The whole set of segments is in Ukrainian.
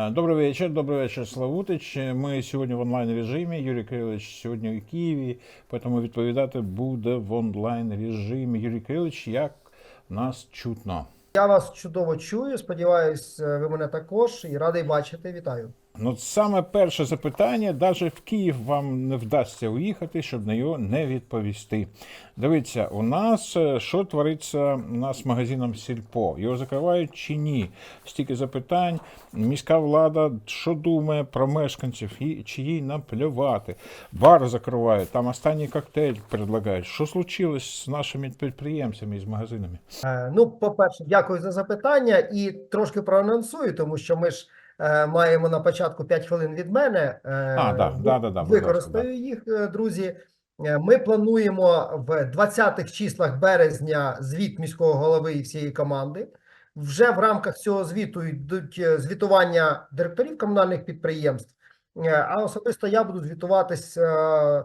А, вечір, добрий вечір, Славутич. Ми сьогодні в онлайн режимі. Юрій Кирилович сьогодні у Києві, тому відповідати буде в онлайн режимі. Юрій Кирилович, як нас чутно? Я вас чудово чую. Сподіваюсь, е, ви мене також і радий бачити. Вітаю. Ну, саме перше запитання, навіть в Київ вам не вдасться уїхати, щоб на його не відповісти. Дивіться, у нас е, що твориться у нас магазином Сільпо? Його закривають чи ні? Стільки запитань. Міська влада що думає про мешканців і чи їй наплювати? Бар закривають, там останній коктейль предлагають. Що случилось з нашими підприємцями і з магазинами? Е, Ну, по-перше, дякую за запитання і трошки проанонсую, тому що ми ж маємо на початку 5 хвилин від мене. Е, А, да, ну, да, да, да, використаю ласка, їх, е, друзі. Е, Ми плануємо в 20-х числах березня звіт міського голови і всієї команди. Вже в рамках цього звіту йдуть е, звітування директорів комунальних підприємств. Е, А особисто я буду звітуватись е,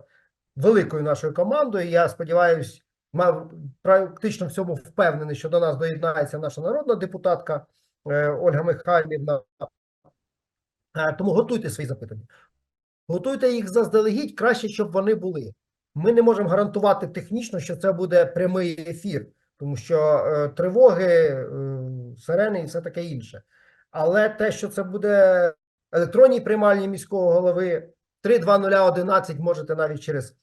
великою нашою командою. Я сподіваюся, мав практично в цьому впевнений, що до нас доєднається наша народна депутатка е, Ольга Михайлівна. Е, Тому готуйте свої запитання. Готуйте їх заздалегідь, краще, щоб вони були. Ми не можемо гарантувати технічно, що це буде прямий ефір, тому що е, тривоги, е, сирени і все таке інше. Але те, що це буде електронній приймальні міського голови 32011, можете навіть через,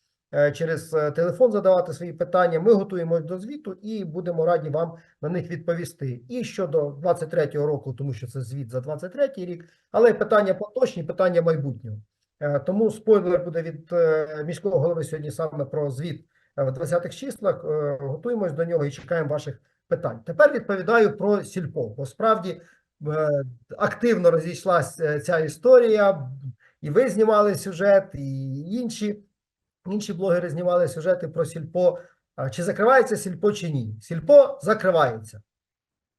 через е, телефон задавати свої питання. Ми готуємось до звіту і будемо раді вам на них відповісти. І щодо 23-го року, тому що це звіт за 23-й рік, але питання поточні, питання майбутнього. Е, Тому спойлер буде від е, міського голови сьогодні саме про звіт е, в 20-х числах. Е, Готуємось до нього і чекаємо ваших питань. Тепер відповідаю про сільпо, бо справді е, активно розійшлася ця історія, і ви знімали сюжет, і інші, інші блогери знімали сюжети про сільпо. Чи закривається сільпо, чи ні? Сільпо закривається.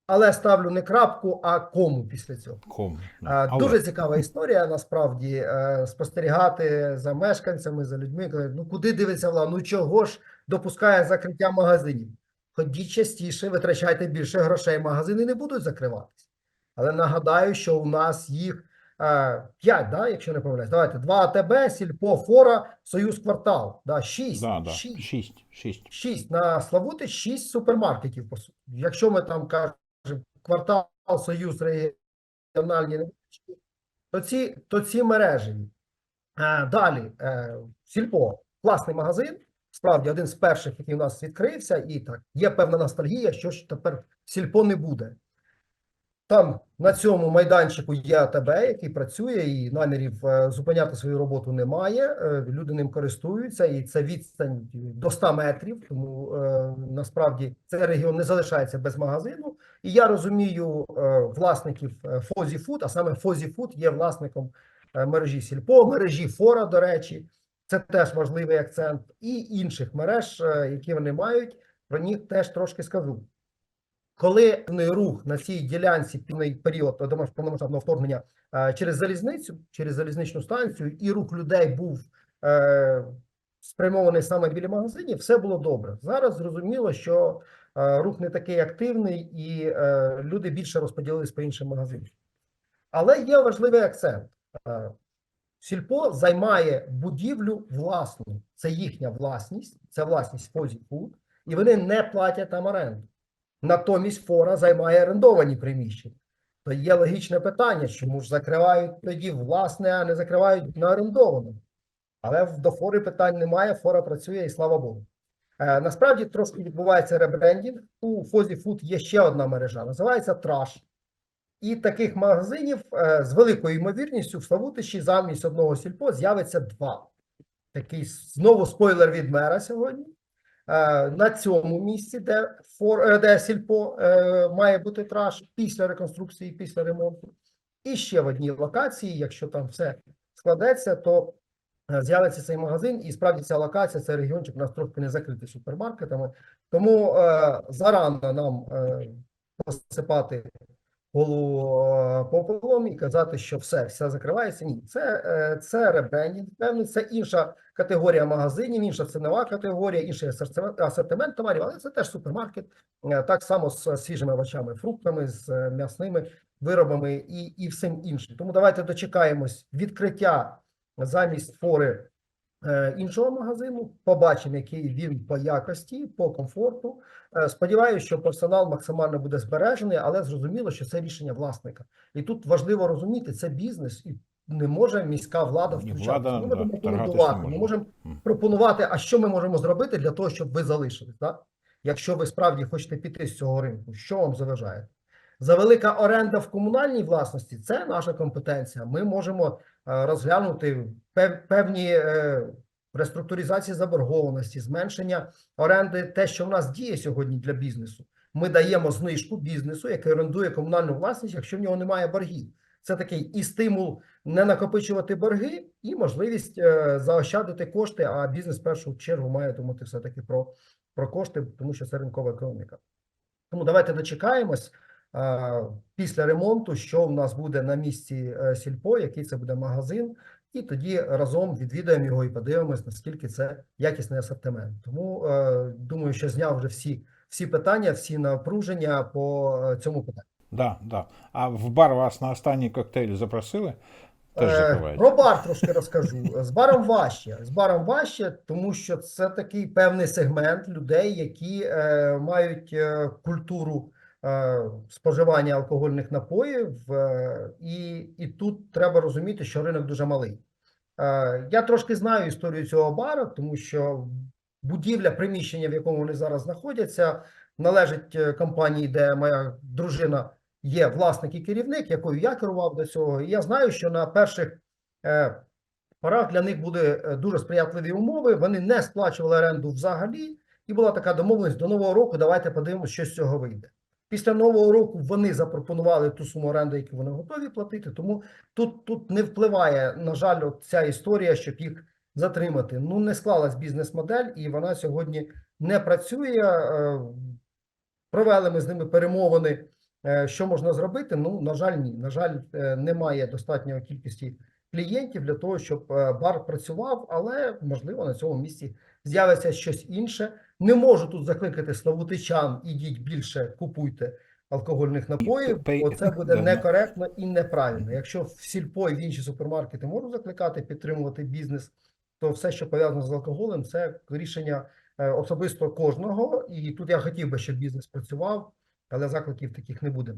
Але ставлю не крапку, а кому після цього. Ком. А, Дуже цікава історія насправді е, спостерігати за мешканцями, за людьми. Кажуть, Ну куди дивиться влада? Ну чого ж допускає закриття магазинів? Ходіть частіше, витрачайте більше грошей. Магазини не будуть закриватися. Але нагадаю, що у нас їх 5, да, якщо не помиляюсь. Давайте 2 АТБ, Сільпо, Фора, Союз Квартал. Да, 6. Да, да. 6. Шість. Шість. 6 на Славути 6 супермаркетів. по суті. Якщо ми там кажемо квартал, союз, регіональні то ці, то ці мережі. Е, далі, е, Сільпо, класний магазин, справді один з перших, який у нас відкрився, і так, є певна ностальгія, що ж тепер Сільпо не буде. Там на цьому майданчику є АТБ, який працює, і намірів е, зупиняти свою роботу немає. Е, люди ним користуються, і це відстань до 100 метрів. Тому е, насправді цей регіон не залишається без магазину. І я розумію власників Фозі Фуд, а саме Фозі Фуд є власником мережі Сільпо, мережі Фора, до речі, це теж важливий акцент, і інших мереж, які вони мають. Про них теж трошки скажу. Коли рух на цій ділянці певний період повномасштабного вторгнення е, через залізницю, через залізничну станцію, і рух людей був е, спрямований саме біля магазинів, все було добре. Зараз зрозуміло, що е, рух не такий активний, і люди більше розподілились по іншим магазинам. Але є важливий акцент. Сільпо займає будівлю власну. Це їхня власність, це власність Фозі і вони не платять там оренду. Натомість фора займає орендовані приміщення. То є логічне питання, чому ж закривають тоді власне, а не закривають на орендованому. Але до фори питань немає, фора працює і слава Богу. Е, насправді трошки відбувається ребрендінг. У Фозі Фуд є ще одна мережа, називається Траш. І таких магазинів е, з великою ймовірністю в Славутичі замість одного сільпо з'явиться два. Такий знову спойлер від мера сьогодні. Е, на цьому місці, де, фор, е, де сільпо е, має бути траш після реконструкції, після ремонту. І ще в одній локації, якщо там все складеться, то з'явиться цей магазин, і справді ця локація, цей регіончик у нас трохи не закритий супермаркетами. Тому е, зарано нам е, посипати голову е, і казати, що все, все закривається. Ні, це, е, це ребрендінг, певний, це інша категорія магазинів, інша цінова категорія, інший асортимент, товарів, але це теж супермаркет, е, так само з свіжими овочами, фруктами, з м'ясними виробами і, і всім іншим. Тому давайте дочекаємось відкриття замість фори іншого магазину, побачимо, який він по якості, по комфорту. Е, Сподіваюся, що персонал максимально буде збережений, але зрозуміло, що це рішення власника. І тут важливо розуміти, це бізнес, і не може міська влада втручатися. влада, Ми можемо да, не рекомендувати, ми можемо пропонувати, а що ми можемо зробити для того, щоб ви залишились. Так? Якщо ви справді хочете піти з цього ринку, що вам заважає? Завелика оренда в комунальній власності це наша компетенція. Ми можемо е, розглянути пев- певні е, реструктуризації заборгованості, зменшення оренди, те, що в нас діє сьогодні для бізнесу. Ми даємо знижку бізнесу, який орендує комунальну власність, якщо в нього немає боргів. Це такий і стимул не накопичувати борги, і можливість е, заощадити кошти. А бізнес в першу чергу має думати все таки про, про кошти, тому що це ринкова економіка. Тому давайте дочекаємось після ремонту, що в нас буде на місці е, сільпо, який це буде магазин, і тоді разом відвідаємо його і подивимось, наскільки це якісний асортимент. Тому е, думаю, що зняв вже всі, всі питання, всі напруження по е, цьому питанню. Да, да. А в бар вас на останній коктейль запросили? Теж Е. Про бар трошки розкажу. З баром важче. З баром важче, тому що це такий певний сегмент людей, які е, мають е, культуру е, споживання алкогольних напоїв, е, і, і тут треба розуміти, що ринок дуже малий. Е, я трошки знаю історію цього бару, тому що будівля, приміщення, в якому вони зараз знаходяться, належить е, компанії, де моя дружина є власник і керівник, якою я керував до цього. І я знаю, що на перших е, порах для них були е, дуже сприятливі умови. Вони не сплачували оренду взагалі, і була така домовленість до нового року. Давайте подивимося, що з цього вийде. Після нового року вони запропонували ту суму оренди, яку вони готові платити. Тому тут, тут не впливає, на жаль, от ця історія, щоб їх затримати. Ну не склалась бізнес-модель, і вона сьогодні не працює. Е, Провели ми з ними перемовини. Е, Що можна зробити? Ну, на жаль, ні. На жаль, е, немає достатньої кількості клієнтів для того, щоб бар працював, але можливо на цьому місці з'явиться щось інше. Не можу тут закликати славутичан, ідіть більше, купуйте алкогольних напоїв, бо це буде некоректно і неправильно. Якщо в сільпо і в інші супермаркети можуть закликати підтримувати бізнес, то все, що пов'язано з алкоголем, це рішення е, особисто кожного. І тут я хотів би, щоб бізнес працював, але закликів таких не буде.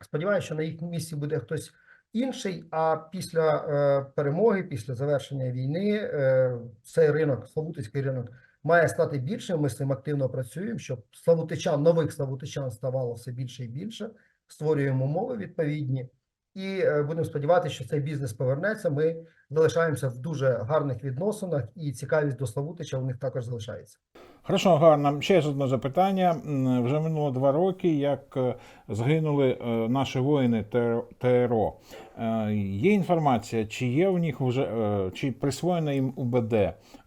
Сподіваюся, що на їх місці буде хтось інший. А після е, перемоги, після завершення війни, е, цей ринок, Славутицький ринок, має стати більшим. Ми з цим активно працюємо, щоб славутичан, нових славутичан ставало все більше і більше. Створюємо умови відповідні. І е, будемо сподіватися, що цей бізнес повернеться. Ми залишаємося в дуже гарних відносинах, і цікавість до Славутича у них також залишається. Хорошо, гарно. Ще одне запитання. Вже минуло два роки, як е, загинули е, наші воїни ТРО. Є інформація, чи є в них вже чи присвоєно їм УБД,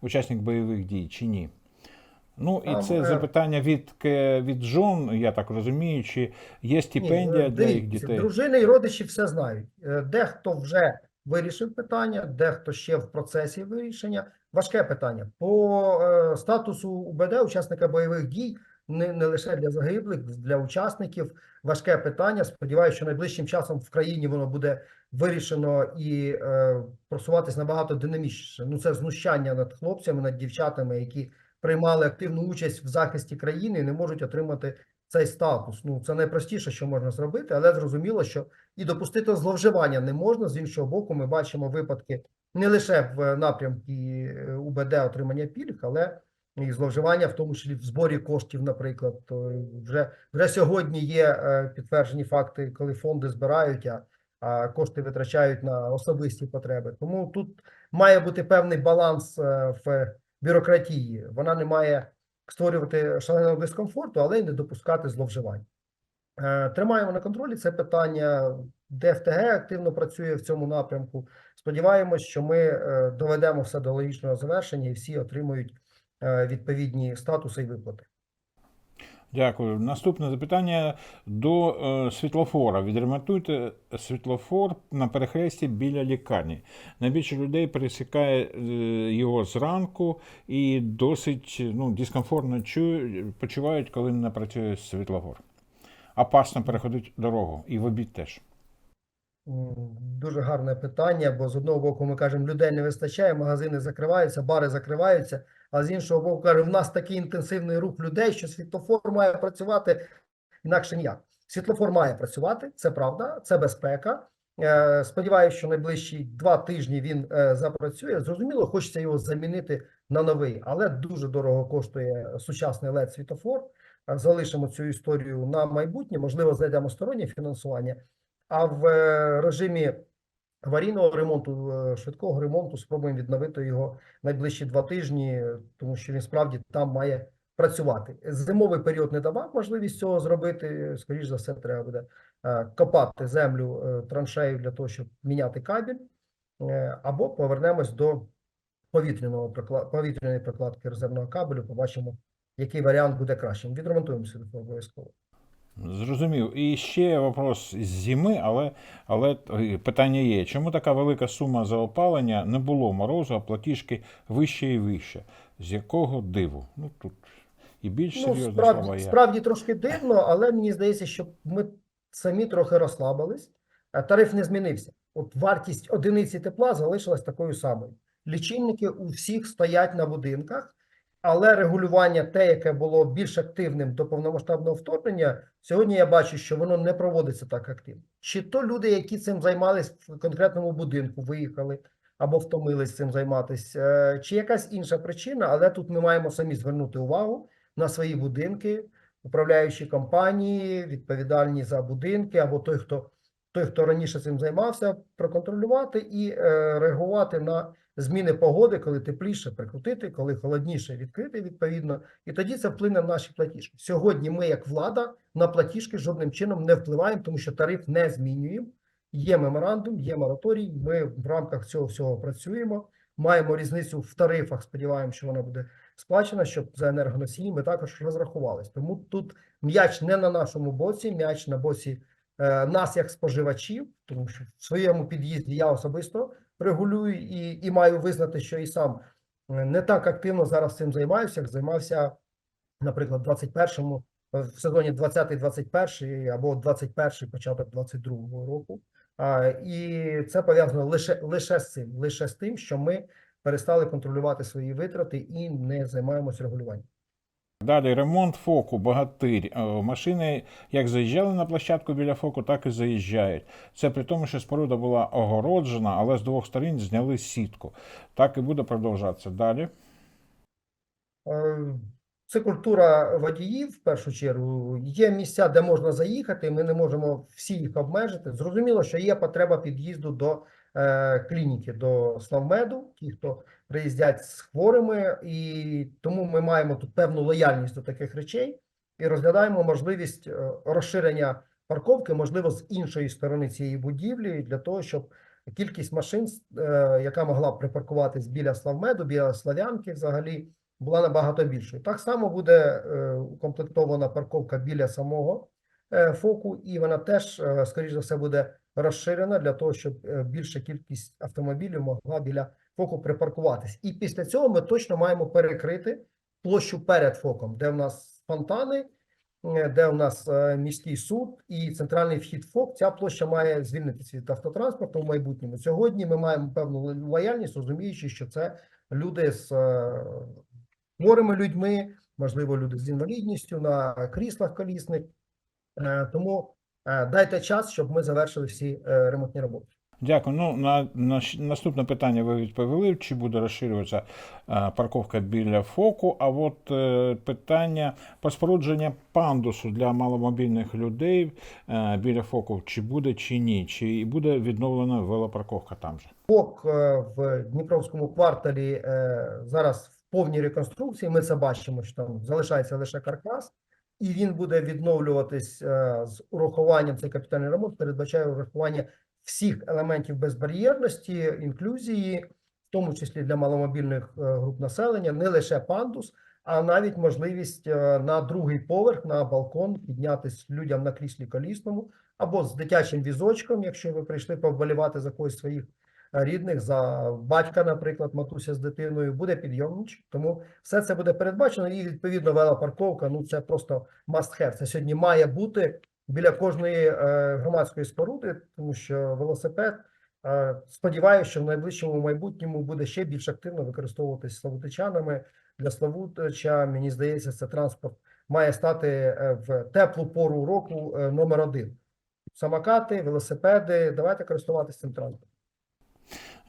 учасник бойових дій, чи ні? Ну і це е, запитання від, від жон, я так розумію, чи є стипендія Ні, для їх дітей? Дружини і родичі все знають. Е, Дехто вже вирішив питання, дехто ще в процесі вирішення. Важке питання. По е, статусу УБД, учасника бойових дій, не, не лише для загиблих, для учасників. Важке питання. Сподіваюся, що найближчим часом в країні воно буде вирішено і е, просуватись набагато динамічніше. Ну, це знущання над хлопцями, над дівчатами, які приймали активну участь в захисті країни і не можуть отримати цей статус. Ну це найпростіше, що можна зробити, але зрозуміло, що і допустити зловживання не можна. З іншого боку, ми бачимо випадки не лише в напрямку е, УБД отримання пільг, але і зловживання, в тому числі в зборі коштів, наприклад. Вже вже сьогодні є е, підтверджені факти, коли фонди збирають, а, а кошти витрачають на особисті потреби. Тому тут має бути певний баланс е, в бюрократії. Вона не має створювати шаленого дискомфорту, але й не допускати зловживань. Е, Тримаємо на контролі це питання. ДФТГ активно працює в цьому напрямку. Сподіваємось, що ми е, доведемо все до логічного завершення і всі отримують е, відповідні статуси і виплати. Дякую. Наступне запитання до е, світлофора. Відремонтуйте світлофор на перехресті біля лікарні. Найбільше людей пересікає е, його зранку і досить ну, дискомфортно чують, почувають, коли не працює світлофор. Опасно переходити дорогу і в обід теж. Дуже гарне питання, бо з одного боку ми кажемо, людей не вистачає, магазини закриваються, бари закриваються, а з іншого боку, кажемо, в нас такий інтенсивний рух людей, що світлофор має працювати інакше ніяк. Світлофор має працювати, це правда, це безпека. Е, Сподіваюся, що найближчі два тижні він е, запрацює. Зрозуміло, хочеться його замінити на новий, але дуже дорого коштує сучасний led світлофор. Е, Залишимо цю історію на майбутнє, можливо, знайдемо стороннє фінансування. А в е, режимі аварійного ремонту, е, швидкого ремонту, спробуємо відновити його найближчі два тижні, тому що він справді там має працювати. Зимовий період не давав можливість цього зробити. Скоріше за все, треба буде е, копати землю траншею для того, щоб міняти кабель, або повернемось до повітряного повітряної прокладки резервного кабелю. Побачимо, який варіант буде кращим. Відремонтуємо світлофор обов'язково. Зрозумів. І ще вопрос з зими, але, але е, питання є. Чому така велика сума за опалення не було морозу, а платіжки вище і вище? З якого диву? Ну тут і більш Ну, серйозні слова є. справді трошки дивно, але мені здається, що ми самі трохи розслабились. а Тариф не змінився. От вартість одиниці тепла залишилась такою самою. Лічильники у всіх стоять на будинках, але регулювання, те, яке було більш активним до повномасштабного вторгнення, сьогодні я бачу, що воно не проводиться так активно. Чи то люди, які цим займались в конкретному будинку, виїхали або втомились цим займатися, е, чи якась інша причина, але тут ми маємо самі звернути увагу на свої будинки, управляючі компанії, відповідальні за будинки, або той, хто той, хто раніше цим займався, проконтролювати і е, реагувати на зміни погоди, коли тепліше прикрутити, коли холодніше відкрити відповідно, і тоді це вплине на наші платіжки. Сьогодні ми, як влада, на платіжки жодним чином не впливаємо, тому що тариф не змінюємо. Є меморандум, є мораторій. Ми в рамках цього всього працюємо. Маємо різницю в тарифах. Сподіваємося, що вона буде сплачена, щоб за енергоносії ми також розрахувались. Тому тут м'яч не на нашому боці, м'яч на боці нас як споживачів, тому що в своєму під'їзді я особисто регулюю і, і маю визнати, що і сам е, не так активно зараз цим займаюся, як займався, наприклад, в 21-му, е, в сезоні 20-21 або 21 початок 22-го року. І це пов'язано лише, лише з цим, лише з тим, що ми перестали контролювати свої витрати і не займаємося регулюванням. Далі ремонт фоку, багатир. Е, Машини як заїжджали на площадку біля фоку, так і заїжджають. Це при тому, що споруда була огороджена, але з двох сторін зняли сітку. Так і буде продовжатися. Далі. Е, Це культура водіїв в першу чергу. Є місця, де можна заїхати. Ми не можемо всі їх обмежити. Зрозуміло, що є потреба під'їзду до клініки, до Славмеду, ті, хто приїздять з хворими, і тому ми маємо тут певну лояльність до таких речей і розглядаємо можливість е, розширення парковки, можливо, з іншої сторони цієї будівлі, для того, щоб кількість машин, е, яка могла б припаркуватись біля Славмеду, біля Славянки, взагалі була набагато більшою. Так само буде е, укомплектована парковка біля самого е, фоку, і вона теж, е, скоріш за все, буде розширена для того, щоб е, більша кількість автомобілів могла біля фоку припаркуватись. І після цього ми точно маємо перекрити площу перед фоком, де в нас фонтани, е, де у нас е, міський суд і центральний вхід ФОК. Ця площа має звільнитися від автотранспорту в майбутньому. Сьогодні ми маємо певну лояльність, розуміючи, що це люди з хворими людьми, можливо, люди з інвалідністю на кріслах колісних. Тому дайте час, щоб ми завершили всі е, ремонтні роботи. Дякую. Ну, на, на наступне питання ви відповіли, чи буде розширюватися е, парковка біля фоку. А от е, питання про спорудження пандусу для маломобільних людей е, біля фоку, чи буде, чи ні, чи буде відновлена велопарковка там же. ФОК е, в Дніпровському кварталі е, зараз в повній реконструкції. Ми це бачимо, що там залишається лише каркас, і він буде відновлюватись е, з урахуванням цей капітальний ремонт, передбачає урахування всіх елементів безбар'єрності, інклюзії, в тому числі для маломобільних е, груп населення, не лише пандус, а навіть можливість е, на другий поверх, на балкон піднятись людям на кріслі колісному або з дитячим візочком, якщо ви прийшли повболівати за когось своїх рідних, за батька, наприклад, матуся з дитиною, буде підйомничок. Тому все це буде передбачено. І відповідно велопарковка. Ну це просто must have. Це сьогодні має бути біля кожної е, громадської споруди, тому що велосипед. е, Сподіваюся, що в найближчому майбутньому буде ще більш активно використовуватись славутичанами для Славутича. Мені здається, це транспорт має стати е, в теплу пору року номер один. Самокати, велосипеди. Давайте користуватися цим транспортом.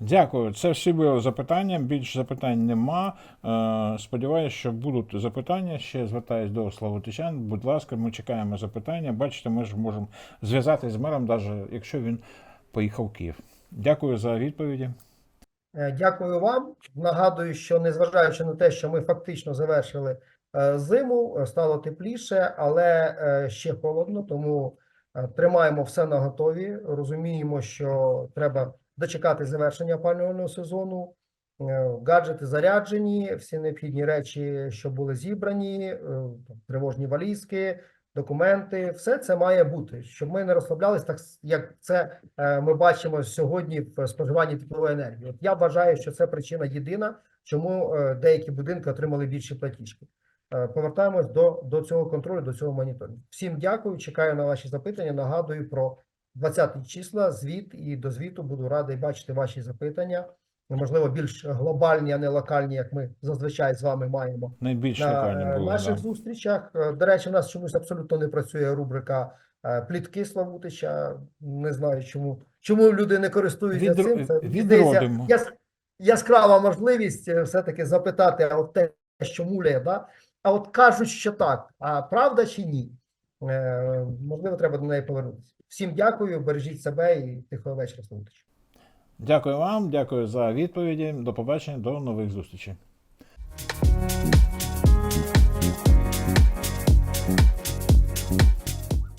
Дякую. Це всі були запитання. Більше запитань нема. Е, Сподіваюся, що будуть запитання. Ще звертаюсь до Славутичан. Будь ласка, ми чекаємо запитання. Бачите, ми ж можемо зв'язатися з мером, навіть якщо він поїхав в Київ. Дякую за відповіді. Е, Дякую вам. Нагадую, що незважаючи на те, що ми фактично завершили е, зиму, стало тепліше, але ще холодно, тому тримаємо все на готові. Розуміємо, що треба дочекати завершення опалювального сезону. Е, Гаджети заряджені, всі необхідні речі, що були зібрані, е, тривожні валізки, документи, все це має бути, щоб ми не розслаблялись, так як це е, ми бачимо сьогодні в споживанні теплової енергії. От я вважаю, що це причина єдина, чому деякі будинки отримали більші платіжки. Повертаємось до, до цього контролю, до цього моніторингу. Всім дякую. Чекаю на ваші запитання. Нагадую про 20 числа, звіт і до звіту буду радий бачити ваші запитання. Можливо, більш глобальні, а не локальні, як ми зазвичай з вами маємо Найбільш на е, були. наших Да. зустрічах. Е, До речі, в нас чомусь абсолютно не працює рубрика е, плітки Славутича. Не знаю, чому чому люди не користуються Відро- цим. Це відродимо. яс, яскрава можливість все-таки запитати, а от те, що муляє, да? А от кажуть, що так. А правда чи ні? Е, можливо, треба до неї повернутися. Всім дякую, бережіть себе і тихого вечора, Славутич. Дякую вам, дякую за відповіді. До побачення, до нових зустрічей.